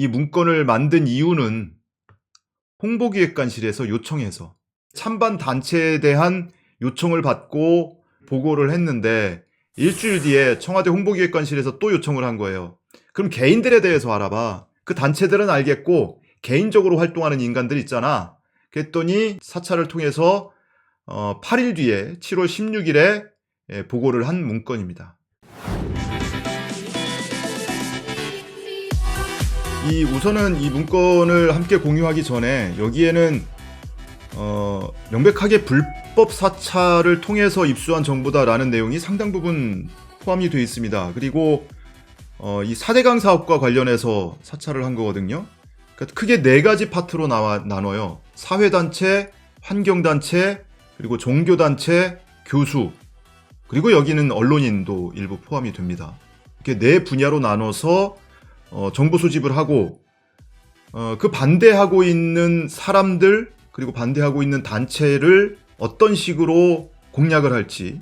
이 문건을 만든 이유는 홍보기획관실에서 요청해서 찬반 단체에 대한 요청을 받고 보고를 했는데 일주일 뒤에 청와대 홍보기획관실에서 또 요청을 한 거예요. 그럼 개인들에 대해서 알아봐. 그 단체들은 알겠고 개인적으로 활동하는 인간들 있잖아. 그랬더니 사찰을 통해서 어, 8일 뒤에 7월 16일에 예, 보고를 한 문건입니다. 이 우선은 이 문건을 함께 공유하기 전에 여기에는 어, 명백하게 불법 사찰을 통해서 입수한 정보다라는 내용이 상당 부분 포함이 되어 있습니다. 그리고 어, 이 4대강 사업과 관련해서 사찰을 한 거거든요. 그러니까 크게 네 가지 파트로 나와, 나눠요. 사회단체, 환경단체, 그리고 종교단체, 교수, 그리고 여기는 언론인도 일부 포함이 됩니다. 이렇게 네 분야로 나눠서 어, 정보 소집을 하고 어, 그 반대하고 있는 사람들 그리고 반대하고 있는 단체를 어떤 식으로 공략을 할지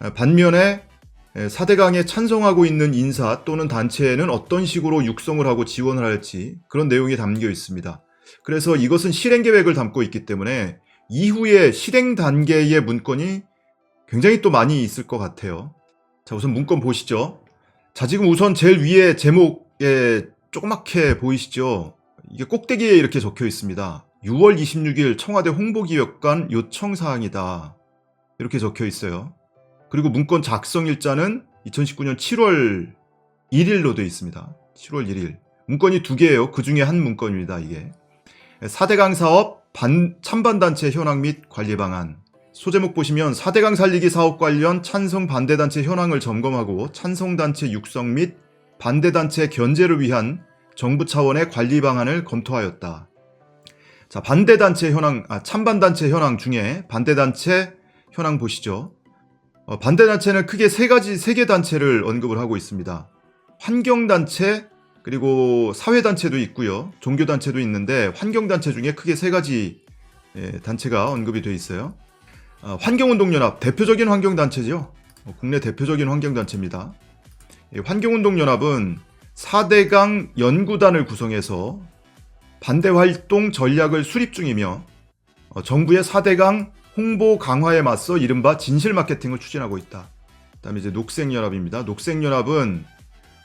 어, 반면에 4대강에 찬성하고 있는 인사 또는 단체에는 어떤 식으로 육성을 하고 지원을 할지 그런 내용이 담겨 있습니다. 그래서 이것은 실행 계획을 담고 있기 때문에 이후에 실행 단계의 문건이 굉장히 또 많이 있을 것 같아요. 자, 우선 문건 보시죠. 자, 지금 우선 제일 위에 제목에 조그맣게 보이시죠? 이게 꼭대기에 이렇게 적혀 있습니다. 6월 26일 청와대 홍보기획관 요청사항이다. 이렇게 적혀 있어요. 그리고 문건 작성 일자는 2019년 7월 1일로 되어 있습니다. 7월 1일. 문건이 두 개예요. 그 중에 한 문건입니다, 이게. 4대강 사업 반, 찬반단체 현황 및 관리 방안. 소제목 보시면 4대강 살리기 사업 관련 찬성 반대단체 현황을 점검하고 찬성단체 육성 및 반대단체 견제를 위한 정부 차원의 관리 방안을 검토하였다. 자, 반대단체 현황, 아, 찬반단체 현황 중에 반대단체 현황 보시죠. 어, 반대단체는 크게 세 가지, 세 개 단체를 언급을 하고 있습니다. 환경단체, 그리고 사회단체도 있고요. 종교단체도 있는데, 환경단체 중에 크게 세 가지 예, 단체가 언급이 되어 있어요. 어, 환경운동연합, 대표적인 환경단체죠. 어, 국내 대표적인 환경단체입니다. 이 환경운동연합은 4대강 연구단을 구성해서 반대활동 전략을 수립 중이며 어, 정부의 4대강 홍보 강화에 맞서 이른바 진실 마케팅을 추진하고 있다. 그다음에 이제 녹색연합입니다. 녹색연합은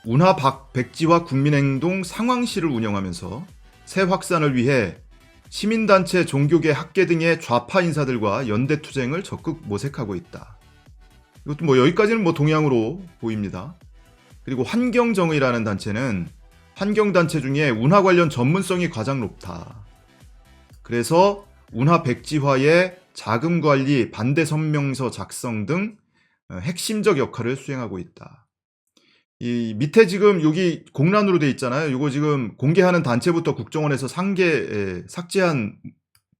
운하 박 백지화 국민행동 상황실을 운영하면서 새 확산을 위해 시민단체, 종교계, 학계 등의 좌파 인사들과 연대 투쟁을 적극 모색하고 있다. 이것도 뭐 여기까지는 뭐 동향으로 보입니다. 그리고 환경정의라는 단체는 환경단체 중에 운하 관련 전문성이 가장 높다. 그래서 운하 백지화의 자금 관리, 반대 성명서 작성 등 어, 핵심적 역할을 수행하고 있다. 이 밑에 지금 여기 공란으로 돼 있잖아요. 이거 지금 공개하는 단체부터 국정원에서 상계 에, 삭제한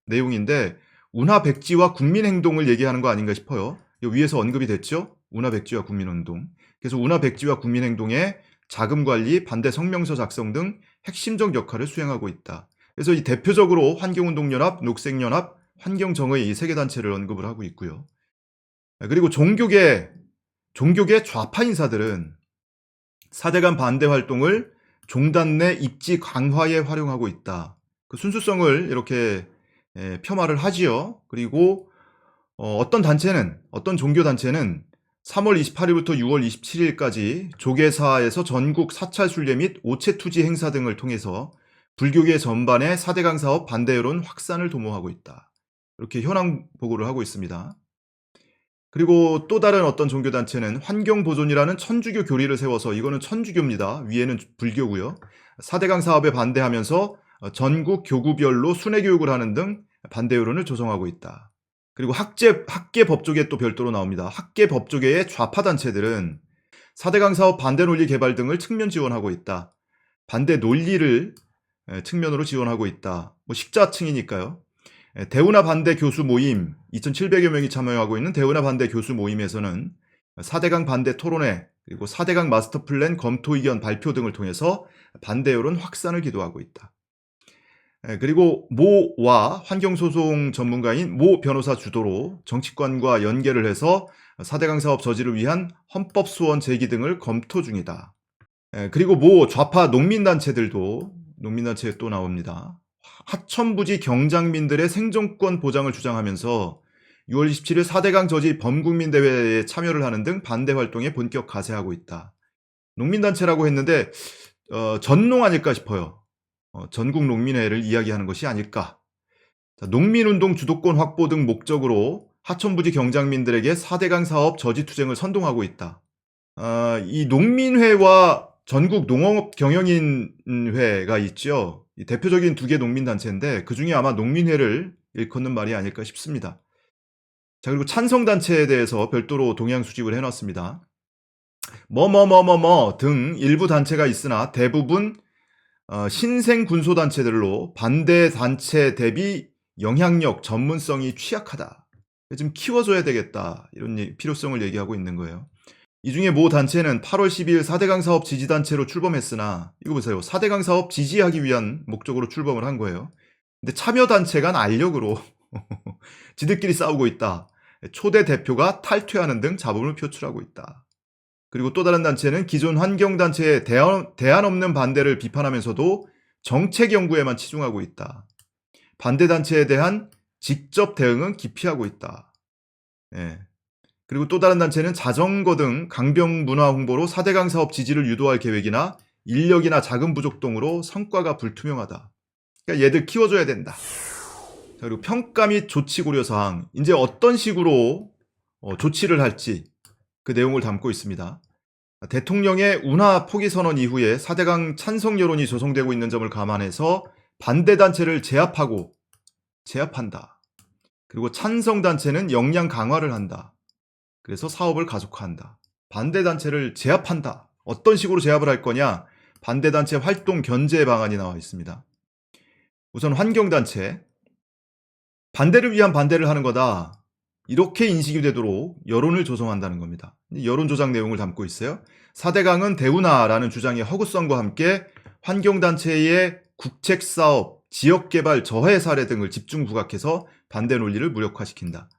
내용인데 운하 백지와 국민행동을 얘기하는 거 아닌가 싶어요. 이 위에서 언급이 됐죠. 운하 백지와 국민운동. 그래서 운하 백지와 국민행동의 자금 관리, 반대 성명서 작성 등 핵심적 역할을 수행하고 있다. 그래서 이 대표적으로 환경운동연합, 녹색연합, 환경정의 이 세 개 단체를 언급을 하고 있고요. 그리고 종교계, 종교계 좌파 인사들은 4대간 반대 활동을 종단 내 입지 강화에 활용하고 있다. 그 순수성을 이렇게 에, 폄하를 하지요. 그리고 어, 떤 단체는 어떤 종교 단체는 3월 28일부터 6월 27일까지 조계사에서 전국 사찰 순례 및 오체 투지 행사 등을 통해서 불교계 전반의 4대강 사업 반대 여론 확산을 도모하고 있다. 이렇게 현황 보고를 하고 있습니다. 그리고 또 다른 어떤 종교단체는 환경보존이라는 천주교 교리를 세워서 이거는 천주교입니다. 위에는 불교고요. 4대강 사업에 반대하면서 전국 교구별로 순회 교육을 하는 등 반대 여론을 조성하고 있다. 그리고 학제, 학계 법조계 또 별도로 나옵니다. 학계 법조계의 좌파 단체들은 4대강 사업 반대 논리 개발 등을 측면 지원하고 있다. 반대 논리를 측면으로 지원하고 있다. 뭐 식자층이니까요. 대우나 반대 교수 모임 2,700여 명이 참여하고 있는 대우나 반대 교수 모임에서는 4대강 반대 토론회 그리고 4대강 마스터 플랜 검토 의견 발표 등을 통해서 반대 여론 확산을 기도하고 있다. 그리고 모와 환경소송 전문가인 모 변호사 주도로 정치권과 연계를 해서 4대강 사업 저지를 위한 헌법 소원 제기 등을 검토 중이다. 예, 그리고 모 좌파 농민단체들도 농민단체에 또 나옵니다. 하천부지 경장민들의 생존권 보장을 주장하면서 6월 27일 4대강 저지 범국민 대회에 참여를 하는 등 반대 활동에 본격 가세하고 있다. 농민단체라고 했는데 어, 전농 아닐까 싶어요. 어, 전국 농민회를 이야기하는 것이 아닐까. 자, 농민운동 주도권 확보 등 목적으로 하천부지 경장민들에게 4대강 사업 저지 투쟁을 선동하고 있다. 아, 이 농민회와 전국 농업 경영인회가 있죠. 이 대표적인 두 개 농민단체인데 그 중에 아마 농민회를 일컫는 말이 아닐까 싶습니다. 자, 그리고 찬성단체에 대해서 별도로 동향 수집을 해놨습니다. 뭐뭐뭐뭐뭐 등 일부 단체가 있으나 대부분 어, 신생 군소단체들로 반대 단체 대비 영향력, 전문성이 취약하다. 좀 키워줘야 되겠다. 이런 얘- 필요성을 얘기하고 있는 거예요. 이 중에 모 단체는 8월 12일 4대강 사업 지지단체로 출범했으나, 이거 보세요. 4대강 사업 지지하기 위한 목적으로 출범을 한 거예요. 근데 참여단체간 알력으로 지들끼리 싸우고 있다. 초대 대표가 탈퇴하는 등 잡음을 표출하고 있다. 그리고 또 다른 단체는 기존 환경단체의 대안, 대안 없는 반대를 비판하면서도 정책 연구에만 치중하고 있다. 반대단체에 대한 직접 대응은 기피하고 있다. 예. 그리고 또 다른 단체는 자전거 등 강병 문화 홍보로 4대강 사업 지지를 유도할 계획이나 인력이나 자금 부족 등으로 성과가 불투명하다. 그러니까 얘들 키워줘야 된다. 자, 그리고 평가 및 조치 고려 사항. 이제 어떤 식으로 어, 조치를 할지 그 내용을 담고 있습니다. 대통령의 운하 포기 선언 이후에 4대강 찬성 여론이 조성되고 있는 점을 감안해서 반대 단체를 제압하고 제압한다. 그리고 찬성 단체는 역량 강화를 한다. 그래서 사업을 가속화한다. 반대 단체를 제압한다. 어떤 식으로 제압을 할 거냐? 반대 단체 활동 견제 방안이 나와 있습니다. 우선 환경 단체 반대를 위한 반대를 하는 거다. 이렇게 인식이 되도록 여론을 조성한다는 겁니다. 여론 조작 내용을 담고 있어요. 4대강은 대운하라는 주장의 허구성과 함께 환경단체의 국책사업, 지역개발, 저해 사례 등을 집중 부각해서 반대 논리를 무력화시킨다.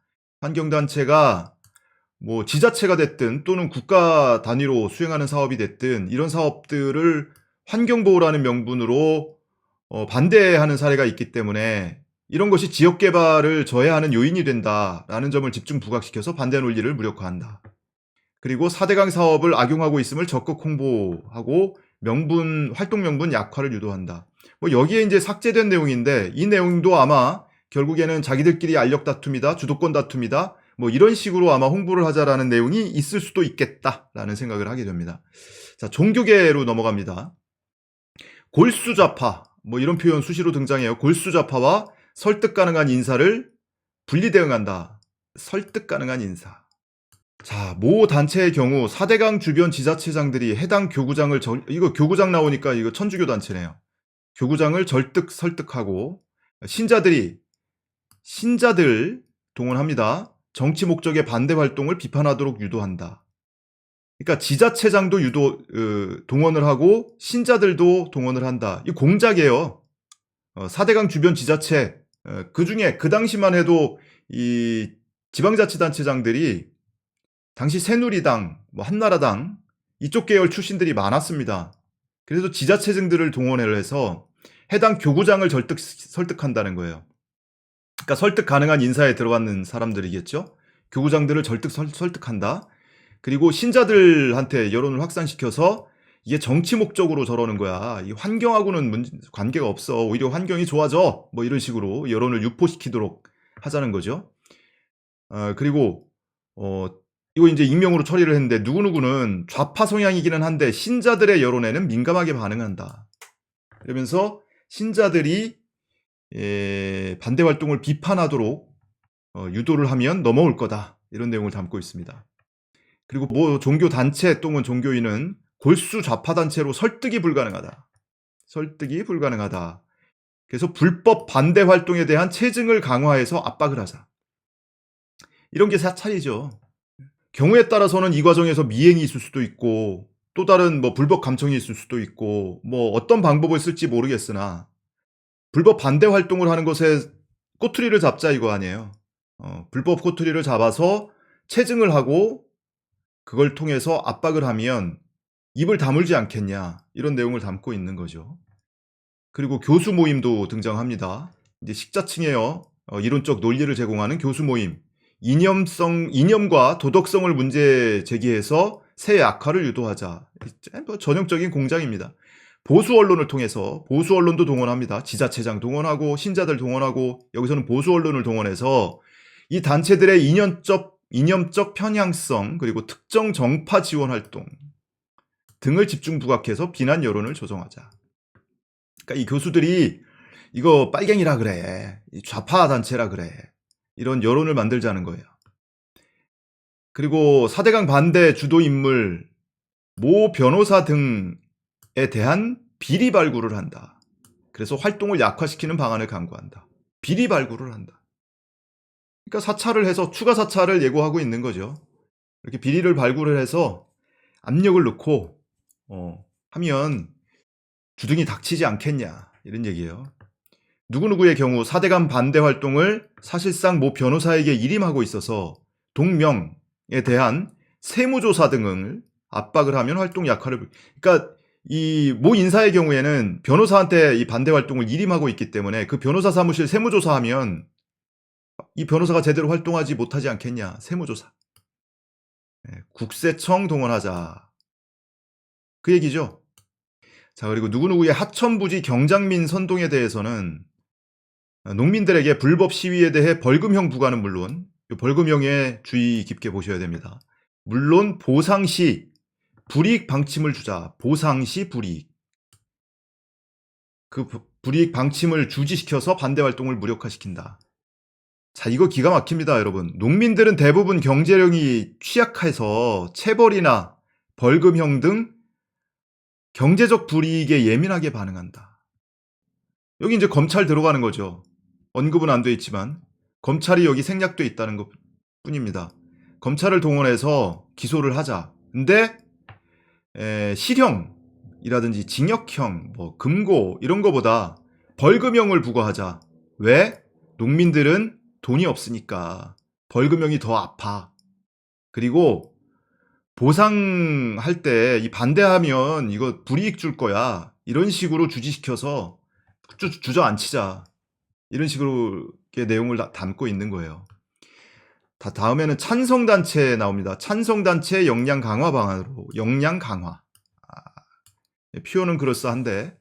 환경단체가 뭐 지자체가 됐든 또는 국가 단위로 수행하는 사업이 됐든 이런 사업들을 환경보호라는 명분으로 어, 반대하는 사례가 있기 때문에 이런 것이 지역 개발을 저해하는 요인이 된다라는 점을 집중 부각시켜서 반대 논리를 무력화한다. 그리고 4대강 사업을 악용하고 있음을 적극 홍보하고 명분 활동 명분 약화를 유도한다. 뭐 여기에 이제 삭제된 내용인데 이 내용도 아마 결국에는 자기들끼리 알력 다툼이다, 주도권 다툼이다. 뭐 이런 식으로 아마 홍보를 하자라는 내용이 있을 수도 있겠다라는 생각을 하게 됩니다. 자, 종교계로 넘어갑니다. 골수좌파, 뭐 이런 표현 수시로 등장해요. 골수좌파와 설득 가능한 인사를 분리 대응한다. 설득 가능한 인사. 자, 모 단체의 경우 4대강 주변 지자체장들이 해당 교구장을 절, 이거 교구장 나오니까 이거 천주교 단체네요. 교구장을 절득 설득하고 신자들이 신자들 동원합니다. 정치 목적의 반대 활동을 비판하도록 유도한다. 그러니까 지자체장도 유도 어, 동원을 하고 신자들도 동원을 한다. 이 공작이에요. 어, 4대강 주변 지자체 그 중에 그 당시만 해도 이 지방자치단체장들이 당시 새누리당, 뭐 한나라당 이쪽 계열 출신들이 많았습니다. 그래서 지자체장들을 동원을 해서 해당 교구장을 절득 설득한다는 거예요. 그러니까 설득 가능한 인사에 들어가는 사람들이겠죠. 교구장들을 절득 설, 설득한다. 그리고 신자들한테 여론을 확산시켜서 이게 정치 목적으로 저러는 거야. 이 환경하고는 문, 관계가 없어. 오히려 환경이 좋아져. 뭐 이런 식으로 여론을 유포시키도록 하자는 거죠. 어, 그리고 어, 이거 이제 익명으로 처리를 했는데 누구누구는 좌파 성향이기는 한데 신자들의 여론에는 민감하게 반응한다. 이러면서 신자들이 예, 반대 활동을 비판하도록 어, 유도를 하면 넘어올 거다. 이런 내용을 담고 있습니다. 그리고 뭐 종교 단체 또는 종교인은 골수 좌파 단체로 설득이 불가능하다. 설득이 불가능하다. 그래서 불법 반대 활동에 대한 체증을 강화해서 압박을 하자. 이런 게 사찰이죠. 경우에 따라서는 이 과정에서 미행이 있을 수도 있고 또 다른 뭐 불법 감청이 있을 수도 있고 뭐 어떤 방법을 쓸지 모르겠으나 불법 반대 활동을 하는 것에 꼬투리를 잡자 이거 아니에요. 어, 불법 꼬투리를 잡아서 체증을 하고 그걸 통해서 압박을 하면 입을 다물지 않겠냐 이런 내용을 담고 있는 거죠. 그리고 교수 모임도 등장합니다. 이제 식자층에요 어, 이론적 논리를 제공하는 교수 모임, 이념성 이념과 도덕성을 문제 제기해서 새 악화를 유도하자. 뭐 전형적인 공장입니다. 보수 언론을 통해서 보수 언론도 동원합니다. 지자체장 동원하고 신자들 동원하고 여기서는 보수 언론을 동원해서 이 단체들의 이념적 이념적 편향성 그리고 특정 정파 지원 활동 등을 집중 부각해서 비난 여론을 조정하자. 그러니까 이 교수들이 이거 빨갱이라 그래. 이 좌파 단체라 그래. 이런 여론을 만들자는 거예요. 그리고 4대강 반대 주도 인물 모 변호사 등에 대한 비리 발굴을 한다. 그래서 활동을 약화시키는 방안을 강구한다. 비리 발굴을 한다. 그러니까 사찰을 해서 추가 사찰을 예고하고 있는 거죠. 이렇게 비리를 발굴을 해서 압력을 넣고 어, 하면 주둥이 닥치지 않겠냐 이런 얘기예요. 누구누구의 경우 4대간 반대 활동을 사실상 모 변호사에게 일임하고 있어서 동명에 대한 세무조사 등을 압박을 하면 활동 약화를 불- 그러니까 이 모 인사의 경우에는 변호사한테 이 반대 활동을 일임하고 있기 때문에 그 변호사 사무실 세무조사하면 이 변호사가 제대로 활동하지 못하지 않겠냐 세무조사 예, 국세청 동원하자 그 얘기죠. 자 그리고 누구누구의 하천부지 경장민 선동에 대해서는 농민들에게 불법 시위에 대해 벌금형 부과는 물론 이 벌금형에 주의 깊게 보셔야 됩니다. 물론 보상시 불이익 방침을 주자. 보상시 불이익. 그 부- 불이익 방침을 주지시켜서 반대 활동을 무력화시킨다. 자, 이거 기가 막힙니다, 여러분. 농민들은 대부분 경제력이 취약해서 체벌이나 벌금형 등 경제적 불이익에 예민하게 반응한다. 여기 이제 검찰 들어가는 거죠. 언급은 안 돼 있지만 검찰이 여기 생략돼 있다는 것 뿐입니다. 검찰을 동원해서 기소를 하자. 근데 에, 실형이라든지 징역형, 뭐 금고 이런 거보다 벌금형을 부과하자. 왜? 농민들은 돈이 없으니까 벌금형이 더 아파. 그리고 보상할 때 이 반대하면 이거 불이익 줄 거야. 이런 식으로 주지시켜서 주, 주저앉히자. 이런 식으로 의 내용을 다- 담고 있는 거예요. 다 다음에는 찬성 단체 나옵니다. 찬성 단체 역량 강화 방안으로 역량 강화. 아, 표현은 그럴싸한데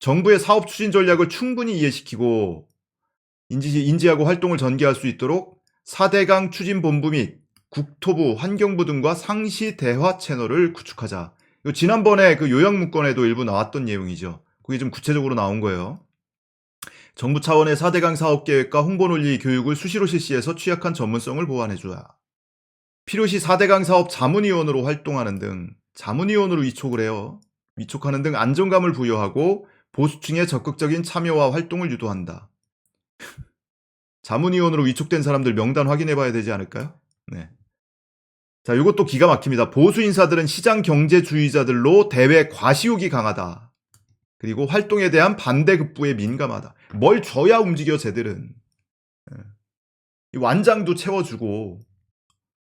정부의 사업 추진 전략을 충분히 이해시키고 인지, 인지하고 활동을 전개할 수 있도록 4대강 추진본부 및 국토부, 환경부 등과 상시 대화 채널을 구축하자. 이거 지난번에 그 요약 문건에도 일부 나왔던 내용이죠. 그게 좀 구체적으로 나온 거예요. 정부 차원의 4대강 사업 계획과 홍보 논리 교육을 수시로 실시해서 취약한 전문성을 보완해줘야. 필요시 4대강 사업 자문위원으로 활동하는 등 자문위원으로 위촉을 해요. 위촉하는 등 안정감을 부여하고 보수층의 적극적인 참여와 활동을 유도한다. 자문위원으로 위촉된 사람들 명단 확인해 봐야 되지 않을까요? 네. 자, 이것도 기가 막힙니다. 보수 인사들은 시장 경제주의자들로 대외 과시욕이 강하다. 그리고 활동에 대한 반대 급부에 민감하다. 뭘 줘야 움직여 쟤들은. 예. 이 완장도 채워주고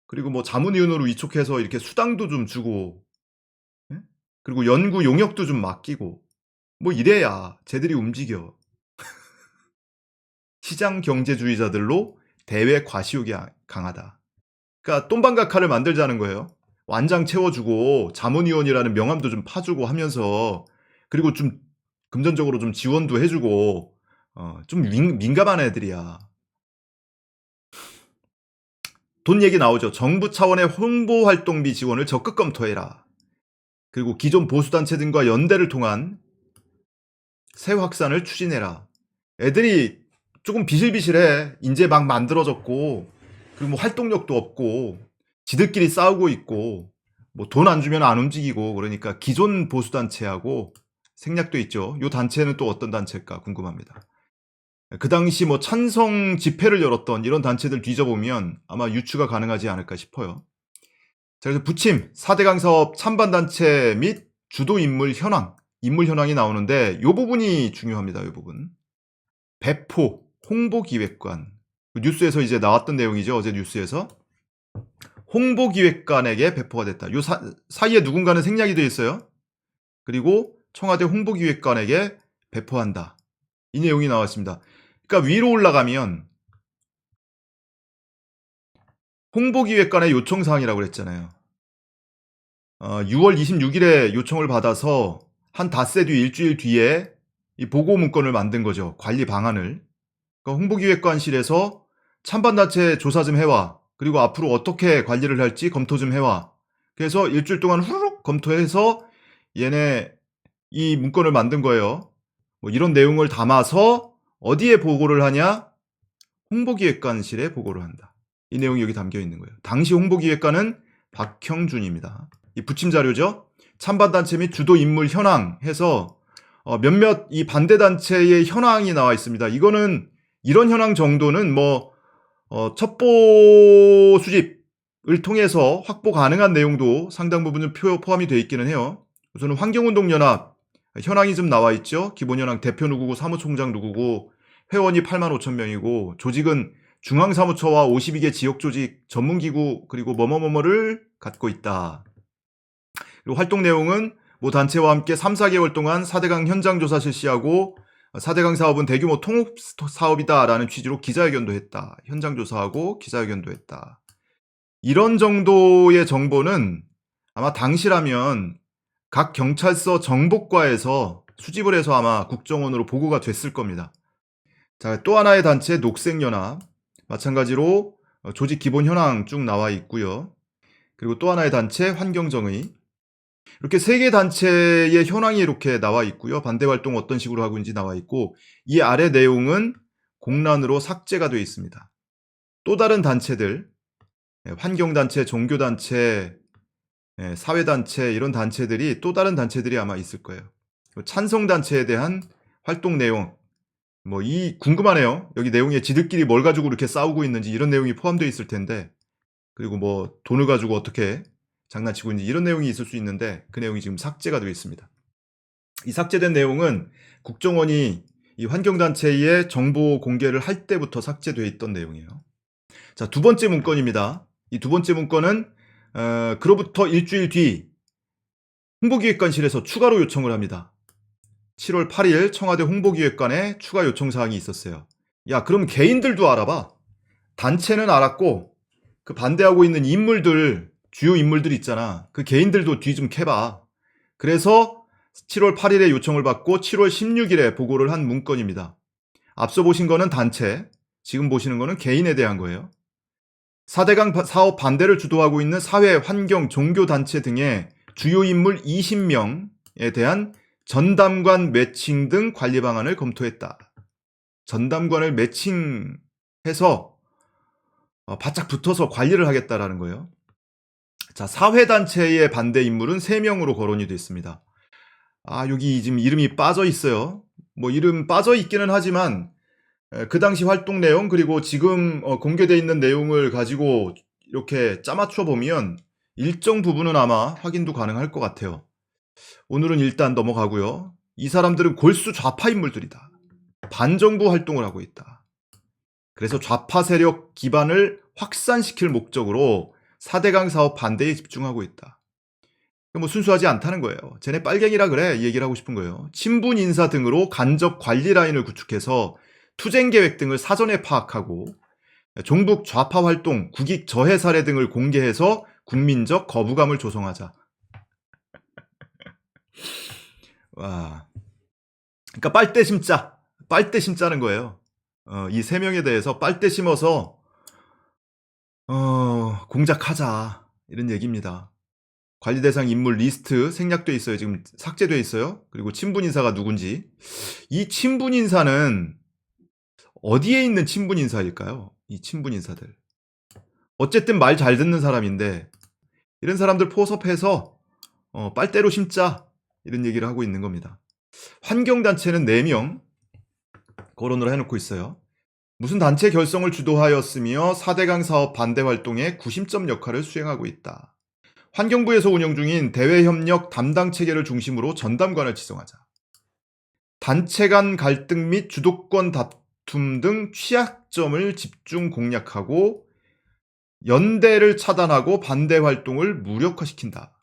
그리고 뭐 자문위원으로 위촉해서 이렇게 수당도 좀 주고 예? 그리고 연구 용역도 좀 맡기고 뭐 이래야 쟤들이 움직여. 시장 경제주의자들로 대외 과시욕이 아- 강하다. 그러니까 똥방각화를 만들자는 거예요. 완장 채워주고 자문위원이라는 명함도 좀 파주고 하면서 그리고 좀 금전적으로 좀 지원도 해주고 어, 좀 민, 민감한 애들이야. 돈 얘기 나오죠. 정부 차원의 홍보 활동비 지원을 적극 검토해라. 그리고 기존 보수단체 등과 연대를 통한 새 확산을 추진해라. 애들이 조금 비실비실해. 이제 막 만들어졌고, 그리고 뭐 활동력도 없고, 지들끼리 싸우고 있고, 뭐 돈 안 주면 안 움직이고, 그러니까 기존 보수 단체하고 생략돼 있죠. 요 단체는 또 어떤 단체일까 궁금합니다. 그 당시 뭐 찬성 집회를 열었던 이런 단체들 뒤져보면 아마 유추가 가능하지 않을까 싶어요. 자, 그래서 부침, 4대강 사업 찬반 단체 및 주도 인물 현황, 인물 현황이 나오는데 요 부분이 중요합니다. 요 부분. 배포, 홍보 기획관. 그 뉴스에서 이제 나왔던 내용이죠. 어제 뉴스에서. 홍보기획관에게 배포가 됐다. 요 사, 사이에 누군가는 생략이 되어 있어요. 그리고 청와대 홍보기획관에게 배포한다. 이 내용이 나왔습니다. 그러니까 위로 올라가면 홍보기획관의 요청사항이라고 그랬잖아요. 어, 6월 26일에 요청을 받아서 한 닷새 뒤 일주일 뒤에 이 보고 문건을 만든 거죠. 관리 방안을. 그러니까 홍보기획관실에서 찬반단체 조사 좀 해와. 그리고 앞으로 어떻게 관리를 할지 검토 좀 해와. 그래서 일주일 동안 후루룩 검토해서 얘네 이 문건을 만든 거예요. 뭐 이런 내용을 담아서 어디에 보고를 하냐? 홍보기획관실에 보고를 한다. 이 내용이 여기 담겨 있는 거예요. 당시 홍보기획관은 박형준입니다. 이 부침 자료죠. 찬반단체 및 주도 인물 현황 해서 어, 몇몇 이 반대 단체의 현황이 나와 있습니다. 이거는 이런 현황 정도는 뭐 어, 첩보 수집을 통해서 확보 가능한 내용도 상당 부분은 표, 포함이 되어 있기는 해요. 우선은 환경운동연합 현황이 좀 나와 있죠. 기본현황 대표 누구고 사무총장 누구고 회원이 8만 5천 명이고 조직은 중앙사무처와 52개 지역조직 전문기구 그리고 뭐뭐뭐뭐를 갖고 있다. 그리고 활동 내용은 모 단체와 함께 3, 4개월 동안 4대강 현장 조사 실시하고 4대강 사업은 대규모 통합 사업이다라는 취지로 기자회견도 했다. 현장 조사하고 기자회견도 했다. 이런 정도의 정보는 아마 당시라면 각 경찰서 정보과에서 수집을 해서 아마 국정원으로 보고가 됐을 겁니다. 자, 또 하나의 단체 녹색연합. 마찬가지로 어, 조직 기본 현황 쭉 나와 있고요. 그리고 또 하나의 단체 환경정의. 이렇게 세 개 단체의 현황이 이렇게 나와 있고요. 반대 활동 어떤 식으로 하고 있는지 나와 있고 이 아래 내용은 공란으로 삭제가 되어 있습니다. 또 다른 단체들, 예, 환경단체, 종교단체, 예, 사회단체 이런 단체들이 또 다른 단체들이 아마 있을 거예요. 찬성단체에 대한 활동 내용, 뭐 이 궁금하네요. 여기 내용에 지들끼리 뭘 가지고 이렇게 싸우고 있는지 이런 내용이 포함되어 있을 텐데 그리고 뭐 돈을 가지고 어떻게 장난치고 있는지 이런 내용이 있을 수 있는데 그 내용이 지금 삭제가 되어 있습니다. 이 삭제된 내용은 국정원이 이 환경단체의 정보 공개를 할 때부터 삭제되어 있던 내용이에요. 자, 두 번째 문건입니다. 이 두 번째 문건은 어, 그로부터 일주일 뒤 홍보기획관실에서 추가로 요청을 합니다. 7월 8일 청와대 홍보기획관에 추가 요청 사항이 있었어요. 야, 그럼 개인들도 알아봐. 단체는 알았고 그 반대하고 있는 인물들 주요 인물들 있잖아. 그 개인들도 뒤 좀 캐봐. 그래서 7월 8일에 요청을 받고 7월 16일에 보고를 한 문건입니다. 앞서 보신 거는 단체, 지금 보시는 거는 개인에 대한 거예요. 4대강 사업 반대를 주도하고 있는 사회, 환경, 종교 단체 등의 주요 인물 20명에 대한 전담관 매칭 등 관리 방안을 검토했다. 전담관을 매칭해서 어, 바짝 붙어서 관리를 하겠다라는 거예요. 자, 사회단체의 반대 인물은 3명으로 거론이 됐습니다. 아, 여기 지금 이름이 빠져 있어요. 뭐 이름 빠져 있기는 하지만 에, 그 당시 활동 내용 그리고 지금 어, 공개되어 있는 내용을 가지고 이렇게 짜맞춰 보면 일정 부분은 아마 확인도 가능할 것 같아요. 오늘은 일단 넘어가고요. 이 사람들은 골수 좌파 인물들이다. 반정부 활동을 하고 있다. 그래서 좌파 세력 기반을 확산시킬 목적으로 4대강 사업 반대에 집중하고 있다. 뭐 순수하지 않다는 거예요. 쟤네 빨갱이라 그래 이 얘기를 하고 싶은 거예요. 친분 인사 등으로 간접 관리 라인을 구축해서 투쟁 계획 등을 사전에 파악하고 종북 좌파 활동, 국익 저해 사례 등을 공개해서 국민적 거부감을 조성하자. 와. 그러니까 빨대 심자. 빨대 심자는 거예요. 어, 이 세 명에 대해서 빨대 심어서 어, 공작하자. 이런 얘기입니다. 관리 대상 인물 리스트 생략돼 있어요. 지금 삭제돼 있어요. 그리고 친분 인사가 누군지. 이 친분 인사는 어디에 있는 친분 인사일까요? 이 친분 인사들. 어쨌든 말 잘 듣는 사람인데 이런 사람들 포섭해서 어, 빨대로 심자 이런 얘기를 하고 있는 겁니다. 환경단체는 4명 거론을 해놓고 있어요. 무슨 단체 결성을 주도하였으며 4대강 사업 반대 활동에 구심점 역할을 수행하고 있다. 환경부에서 운영 중인 대외협력 담당 체계를 중심으로 전담관을 지정하자. 단체 간 갈등 및 주도권 다툼 등 취약점을 집중 공략하고 연대를 차단하고 반대 활동을 무력화시킨다.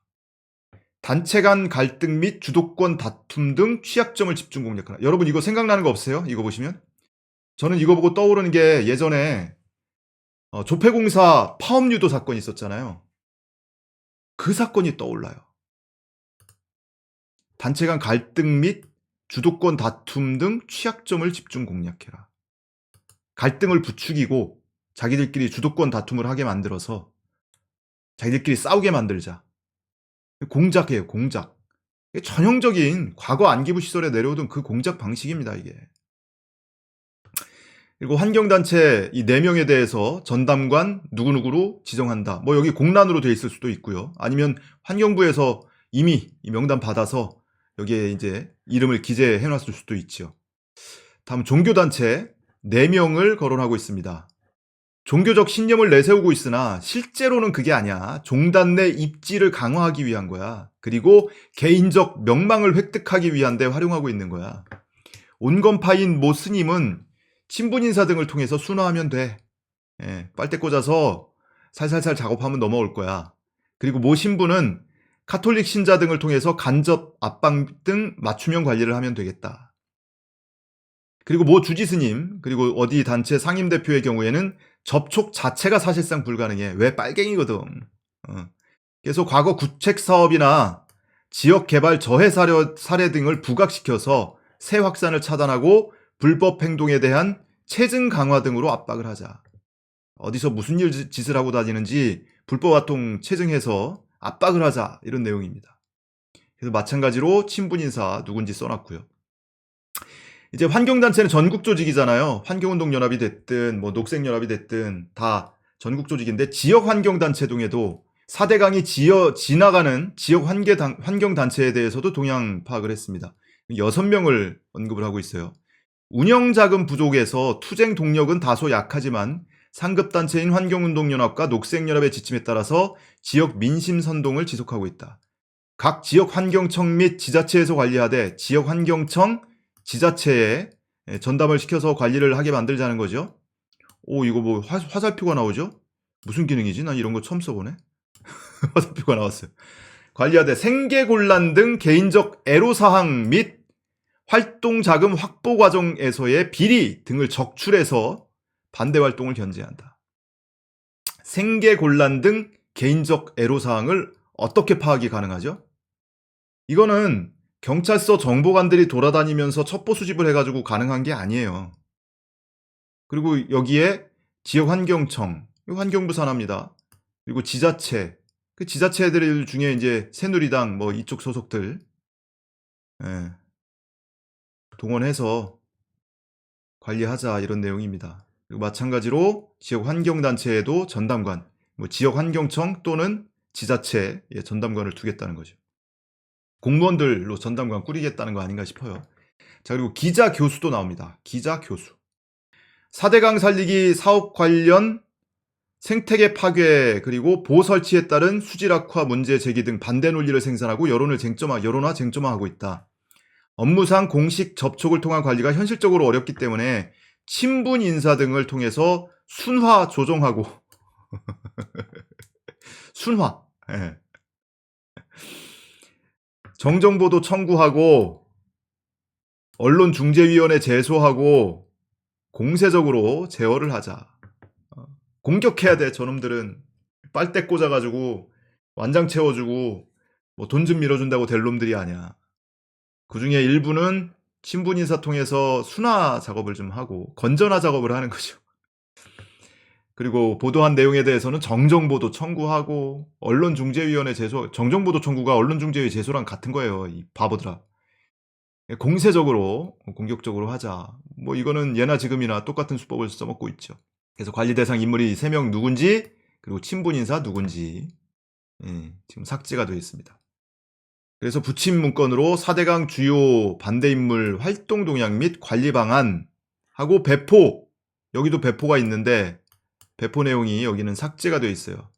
단체 간 갈등 및 주도권 다툼 등 취약점을 집중 공략하라. 여러분 이거 생각나는 거 없어요? 이거 보시면? 저는 이거 보고 떠오르는 게 예전에 어, 조폐공사 파업유도 사건이 있었잖아요. 그 사건이 떠올라요. 단체 간 갈등 및 주도권 다툼 등 취약점을 집중 공략해라. 갈등을 부추기고 자기들끼리 주도권 다툼을 하게 만들어서 자기들끼리 싸우게 만들자. 공작이에요, 공작. 전형적인 과거 안기부 시설에 내려오던 그 공작 방식입니다, 이게. 그리고 환경단체 이 4명에 대해서 전담관 누구누구로 지정한다. 뭐 여기 공란으로 돼 있을 수도 있고요. 아니면 환경부에서 이미 이 명단 받아서 여기에 이제 이름을 기재해 놨을 수도 있죠. 다음 종교단체 4명을 거론하고 있습니다. 종교적 신념을 내세우고 있으나 실제로는 그게 아니야. 종단 내 입지를 강화하기 위한 거야. 그리고 개인적 명망을 획득하기 위한 데 활용하고 있는 거야. 온건파인 모 스님은 친분 인사 등을 통해서 순화하면 돼. 예, 빨대 꽂아서 살살살 작업하면 넘어올 거야. 그리고 모 신부는 카톨릭 신자 등을 통해서 간접 압박 등 맞춤형 관리를 하면 되겠다. 그리고 모 주지스님, 그리고 어디 단체 상임 대표의 경우에는 접촉 자체가 사실상 불가능해. 왜 빨갱이거든. 어. 그래서 과거 구책 사업이나 지역 개발 저해 사례 등을 부각시켜서 새 확산을 차단하고 불법 행동에 대한 체증 강화 등으로 압박을 하자. 어디서 무슨 일 짓- 짓을 하고 다니는지 불법 활동 체증해서 압박을 하자 이런 내용입니다. 그래서 마찬가지로 친분 인사 누군지 써놨고요. 이제 환경단체는 전국 조직이잖아요. 환경운동연합이 됐든 뭐 녹색연합이 됐든 다 전국 조직인데 지역 환경단체 중에도 4대강이 지어 지나가는 지역 환계단, 환경 단체에 대해서도 동향 파악을 했습니다. 6명을 언급을 하고 있어요. 운영자금 부족에서 투쟁 동력은 다소 약하지만 상급단체인 환경운동연합과 녹색연합의 지침에 따라서 지역 민심 선동을 지속하고 있다. 각 지역 환경청 및 지자체에서 관리하되 지역 환경청, 지자체에 전담을 시켜서 관리를 하게 만들자는 거죠. 오, 이거 뭐 화, 화살표가 나오죠? 무슨 기능이지? 난 이런 거 처음 써보네. 화살표가 나왔어요. 관리하되 생계곤란 등 개인적 애로사항 및 활동 자금 확보 과정에서의 비리 등을 적출해서 반대 활동을 견제한다. 생계 곤란 등 개인적 애로사항을 어떻게 파악이 가능하죠? 이거는 경찰서 정보관들이 돌아다니면서 첩보 수집을 해가지고 가능한 게 아니에요. 그리고 여기에 지역환경청, 환경부 산하입니다. 그리고 지자체, 그 지자체들 중에 이제 새누리당 뭐 이쪽 소속들 예, 동원해서 관리하자 이런 내용입니다. 마찬가지로 지역 환경단체에도 전담관, 뭐 지역 환경청 또는 지자체에 전담관을 두겠다는 거죠. 공무원들로 전담관 꾸리겠다는 거 아닌가 싶어요. 자, 그리고 기자 교수도 나옵니다. 기자 교수. 4대강 살리기 사업 관련 생태계 파괴 그리고 보호 설치에 따른 수질 악화 문제 제기 등 반대 논리를 생산하고 여론을 쟁점화, 여론화 쟁점화하고 있다. 업무상 공식 접촉을 통한 관리가 현실적으로 어렵기 때문에 친분 인사 등을 통해서 순화 조정하고 순화 예. 정정보도 청구하고 언론 중재위원회 제소하고 공세적으로 제어를 하자. 어, 공격해야 돼 저놈들은 빨대 꽂아가지고 완장 채워주고 뭐 돈 좀 밀어준다고 될 놈들이 아니야. 그 중에 일부는 친분 인사 통해서 순화 작업을 좀 하고 건전화 작업을 하는 거죠. 그리고 보도한 내용에 대해서는 정정보도 청구하고 언론중재위원회 제소 정정보도 청구가 언론중재위 제소랑 같은 거예요. 이 바보들아. 공세적으로 공격적으로 하자. 뭐 이거는 예나 지금이나 똑같은 수법을 써먹고 있죠. 그래서 관리 대상 인물이 3명 누군지 그리고 친분 인사 누군지 예, 지금 삭제가 되어 있습니다. 그래서 부침 문건으로 4대강 주요 반대 인물 활동 동향 및 관리 방안 하고 배포 여기도 배포가 있는데 배포 내용이 여기는 삭제가 되어 있어요.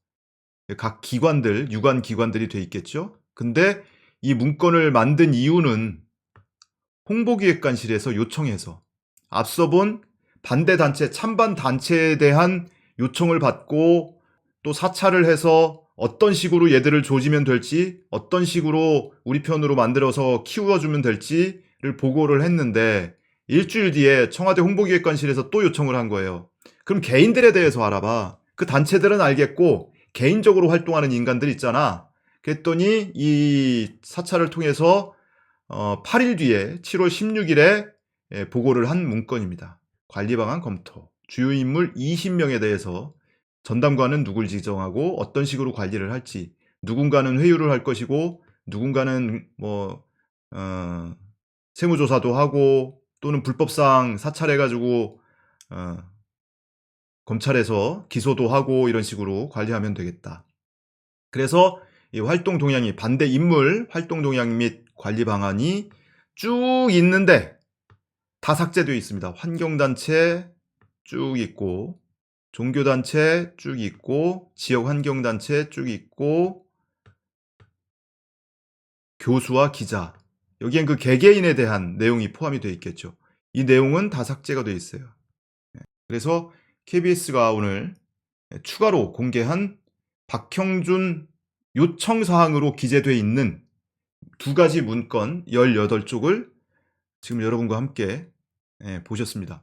각 기관들, 유관 기관들이 돼 있겠죠? 근데 이 문건을 만든 이유는 홍보기획관실에서 요청해서 앞서 본 반대 단체, 찬반 단체에 대한 요청을 받고 또 사찰을 해서 어떤 식으로 얘들을 조지면 될지, 어떤 식으로 우리 편으로 만들어서 키워주면 될지를 보고를 했는데 일주일 뒤에 청와대 홍보기획관실에서 또 요청을 한 거예요. 그럼 개인들에 대해서 알아봐. 그 단체들은 알겠고 개인적으로 활동하는 인간들 있잖아. 그랬더니 이 사찰을 통해서 어, 8일 뒤에 7월 16일에 예, 보고를 한 문건입니다. 관리 방안 검토. 주요 인물 20명에 대해서 전담관은 누굴 지정하고 어떤 식으로 관리를 할지, 누군가는 회유를 할 것이고, 누군가는 뭐, 어, 세무조사도 하고, 또는 불법상 사찰해가지고, 어, 검찰에서 기소도 하고, 이런 식으로 관리하면 되겠다. 그래서 이 활동 동향이, 반대 인물 활동 동향 및 관리 방안이 쭉 있는데, 다 삭제되어 있습니다. 환경단체 쭉 있고, 종교단체 쭉 있고, 지역환경단체 쭉 있고, 교수와 기자. 여기엔 그 개개인에 대한 내용이 포함이 되어 있겠죠. 이 내용은 다 삭제가 되어 있어요. 예. 그래서 KBS가 오늘 추가로 공개한 박형준 요청사항으로 기재되어 있는 두 가지 문건 18쪽을 지금 여러분과 함께 예, 보셨습니다.